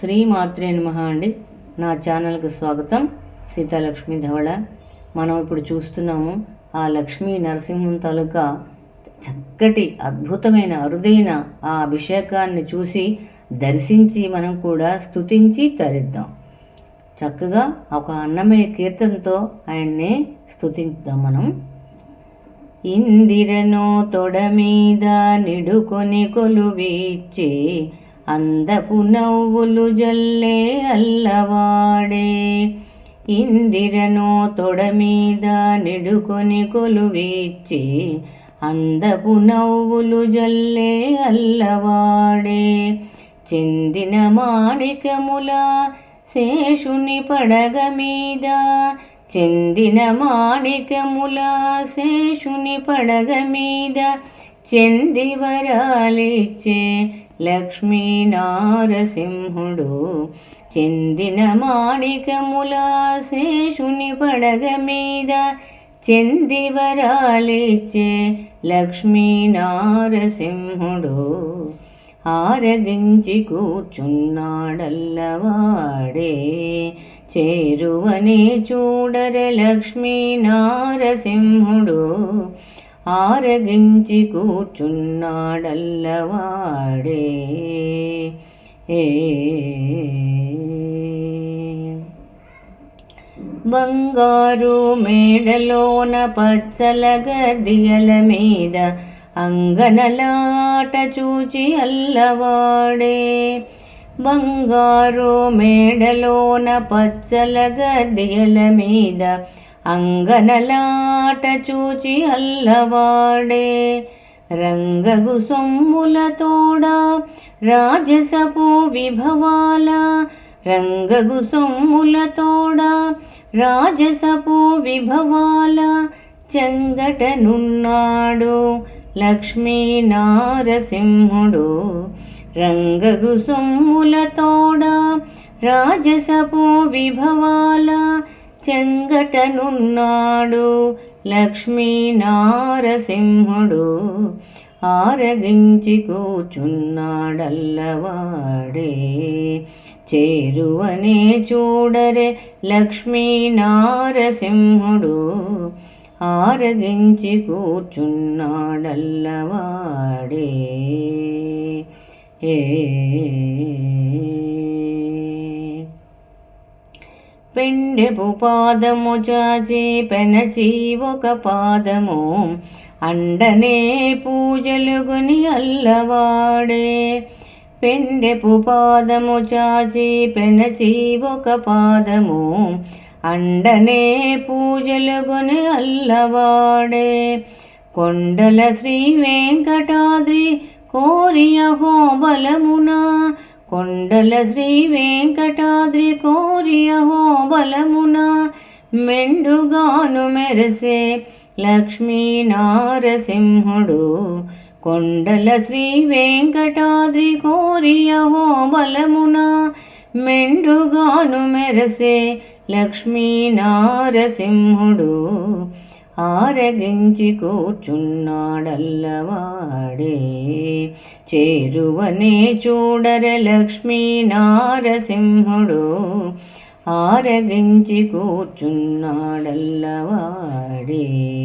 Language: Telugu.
శ్రీ మాత్రే నమ అండి. నా ఛానల్కి స్వాగతం. సీతాలక్ష్మి ధవళ. మనం ఇప్పుడు చూస్తున్నాము ఆ లక్ష్మీ నరసింహం తాలూకా చక్కటి అద్భుతమైన అరుదైన ఆ అభిషేకాన్ని చూసి దర్శించి మనం కూడా స్తుతించి తరిద్దాం. చక్కగా ఒక అన్నమయ కీర్తనతో ఆయన్ని స్థుతిద్దాం మనం. ఇందిరను తొడ మీద నిడుకొని కొలువీచే అందపు నవ్వులు జల్లే అల్లవాడే. ఇందిరను తొడ మీద నిడుకొని కొలువీచి అందపు నవ్వులు జల్లే అల్లవాడే. చెందిన మాణికముల శేషుని పడగ మీద చెందిన మాణికముల శేషుని పడగ మీద చెంది వరాలిచ్చే నారసింహుడు చెందిన మాణికముల శేషుని పడగ మీద చెందివరాలిచ్చే లక్ష్మీ నారసింహుడు ఆరగించి కూర్చున్నాడల్లవాడే. చేరువని చూడర లక్ష్మీ నారసింహుడు ఆరగించి కూర్చున్నాడల్లవాడే. ఏ బంగారు మేడలోన పచ్చల గదియల మీద అంగనలాట చూచి అల్లవాడే. బంగారు మేడలోన పచ్చల గదియల మీద అంగనలాట చూచి అల్లవాడే. రంగగు సొమ్ముల తోడా రాజసపు విభవాల. రంగగు సొమ్ముల తోడా రాజసపు విభవాల. చెంగటనున్నాడు లక్ష్మీ నారసింహుడు. రంగగు సొమ్ముల తోడా రాజసపు విభవాల. చెంగటనున్నాడు. లక్ష్మీ నారసింహుడు ఆరగించి కూచున్నాడల్లవాడే. చేరువనే చూడరే లక్ష్మీ నారసింహుడు ఆరగించి కూర్చున్నాడల్లవాడే ఏ పిండెపు పాదము చాచి పెనచి ఒక పాదము. అండనే పూజలుగుని అల్లవాడే. పిండెపు పాదము చాచి పెనచి ఒక పాదము. అండనే పూజలుగుని అల్లవాడే. కొండల శ్రీ వెంకటాద్రి కోరియహో బలమున కొండల శ్రీ వెంకటాద్రి కోరియహో బలమున మెండుగాను మెరసే లక్ష్మీ నారసింహుడు కొండల శ్రీ వెంకటాద్రి కోరియహో బలమున మెండుగాను మెరసే లక్ష్మీ నారసింహుడు ఆరగించి కూర్చున్నాడల్లవాడే. చేరువనే చూడర లక్ష్మీ నారసింహుడు. ఆరగించి కూర్చున్నాడల్లవాడే.